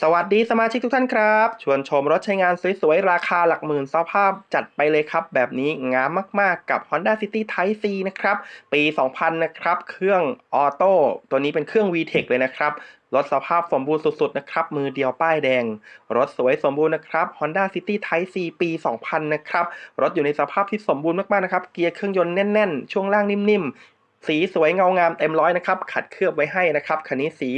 สวัสดีสมาชิกทุกท่านครับ ชวนชมรถใช้งานสวยๆ ราคาหลักหมื่นสภาพจัดไปเลยครับ แบบนี้งามมากๆกับ Honda City Type C นะครับ ปี 2000 นะครับ เครื่องออโต้ตัวนี้เป็นเครื่อง VTEC เลยนะครับรถสภาพสมบูรณ์สุดๆ นะครับ มือเดียวป้ายแดง รถสวยสมบูรณ์นะครับ Honda City Type C ปี 2000 นะครับ รถอยู่ในสภาพที่สมบูรณ์มากๆ นะครับ เกียร์เครื่องยนต์แน่นๆ ช่วงล่างนิ่มๆ สีสวยเงางามเต็มร้อยนะครับ ขัดเคลือบไว้ให้นะครับ คันนี้สี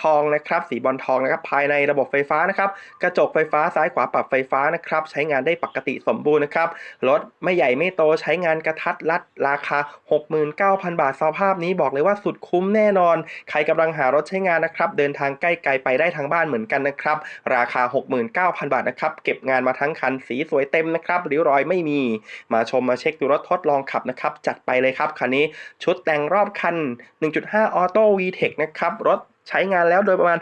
ทองนะครับ สีบอลทองนะครับ ภายในระบบไฟฟ้านะครับ กระจกไฟฟ้าซ้ายขวาปรับไฟฟ้านะครับ ใช้งานได้ปกติสมบูรณ์นะครับ รถไม่ใหญ่ไม่โตใช้งานกระทัดรัดราคา 69,000 บาทสภาพนี้บอกเลยว่าสุดคุ้มแน่นอน ใครกำลังหารถใช้งานนะครับ เดินทางใกล้ไกลไปได้ทางบ้านเหมือนกันนะครับ ราคา 69,000 บาทนะครับ เก็บงานมาทั้งคัน สีสวยเต็มนะครับริ้วรอยไม่มี มาชมมาเช็คดูรถทดลองขับนะครับ จัดไปเลยครับคันนี้ชุดแต่งรอบคัน 1.5 Auto VTEC นะครับ รถใช้งานแล้วโดยประมาณ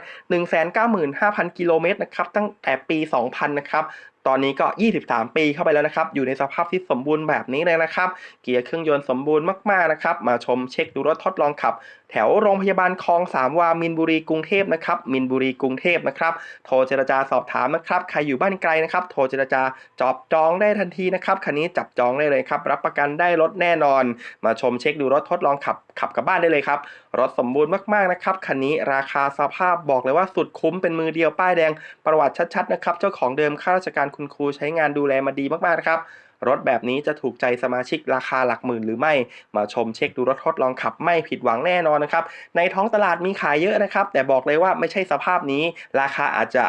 195,000 กิโลเมตรนะครับ ตั้งแต่ปี 2000 นะครับตอนนี้ก็ 23 ปีเข้าไปแล้วนะครับ อยู่ในสภาพที่สมบูรณ์แบบนี้เลยนะครับ เกียร์เครื่องยนต์สมบูรณ์มากๆนะครับ มาชมเช็คดูรถทดลองขับ แถวโรงพยาบาลคลองสามวา มินบุรีกรุงเทพนะครับ มินบุรีกรุงเทพนะครับ โทรเจรจาสอบถามนะครับ ใครอยู่บ้านไกลนะครับ โทรเจรจาจอบจองได้ทันทีนะครับ คันนี้จับจองได้เลยครับ รับประกันได้รถแน่นอน มาชมเช็คดูรถทดลองขับ ขับกลับบ้านได้เลยครับ รถสมบูรณ์มากๆนะครับ คันนี้ราคาสภาพบอกเลยว่าสุดคุ้มเป็นมือเดียวป้ายแดง ประวัติชัดๆนะครับ เจ้าของเดิมข้าราชการคุณครูใช้งานดูแลมาดีมากๆนะครับ รถแบบนี้จะถูกใจสมาชิกราคาหลักหมื่นหรือไม่ มาชมเช็คดูรถทดลองขับไม่ผิดหวังแน่นอนนะครับ ในท้องตลาดมีขายเยอะนะครับ แต่บอกเลยว่าไม่ใช่สภาพนี้ ราคาอาจจะ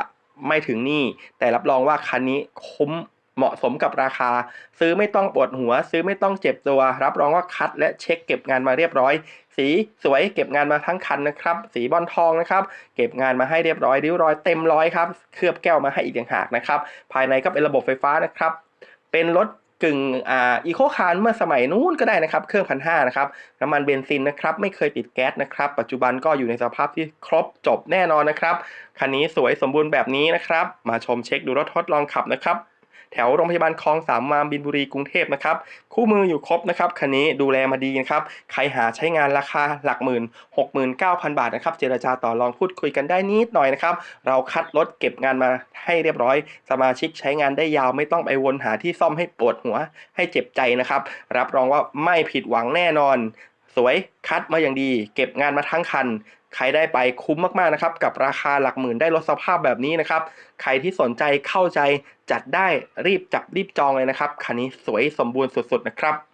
ไม่ถึงนี่ แต่รับรองว่าคันนี้คุ้ม เหมาะสมกับราคา ซื้อไม่ต้องปวดหัว ซื้อไม่ต้องเจ็บตัว รับรองว่าคัดและเช็คเก็บงานมาเรียบร้อย สีสวยเก็บงานมาทั้งคันนะครับ สีบอลทองนะครับ เก็บงานมาให้เรียบร้อยริ้วรอยเต็มร้อยครับ เคลือบแก้วมาให้อีกต่างหากนะครับ ภายในก็เป็นระบบไฟฟ้านะครับ เป็นรถกึ่งอ่าอีโคคาร์เมื่อสมัยนู้นก็ได้นะครับ เครื่องพันห้านะครับน้ำมันเบนซินนะครับ ไม่เคยติดแก๊สนะครับ ปัจจุบันก็อยู่ในสภาพที่ครบจบแน่นอนนะครับ คันนี้สวยสมบูรณ์แบบนี้นะครับ มาชมเช็คดูรถทดลองขับนะครับ แถวโรงพยาบาลคลองสามวามบินบุรีกรุงเทพนะครับ คู่มืออยู่ครบนะครับคันนี้ดูแลมาดีนะครับ ใครหาใช้งานราคาหลักหมื่น69,000บาทนะครับ เจรจาต่อรองพูดคุยกันได้นิดหน่อยนะครับ เราคัดรถเก็บงานมาให้เรียบร้อย สมาชิกใช้งานได้ยาวไม่ต้องไปวนหาที่ซ่อมให้ปวดหัวให้เจ็บใจนะครับ รับรองว่าไม่ผิดหวังแน่นอน สวยคัดมาอย่างดี เก็บงานมาทั้งคัน ใครได้ไปคุ้มมากๆนะครับกับราคาหลักหมื่นได้ลดสภาพแบบนี้นะครับ ใครที่สนใจเข้าใจจัดได้รีบจับรีบจองเลยนะครับคันนี้สวยสมบูรณ์สุดๆนะครับ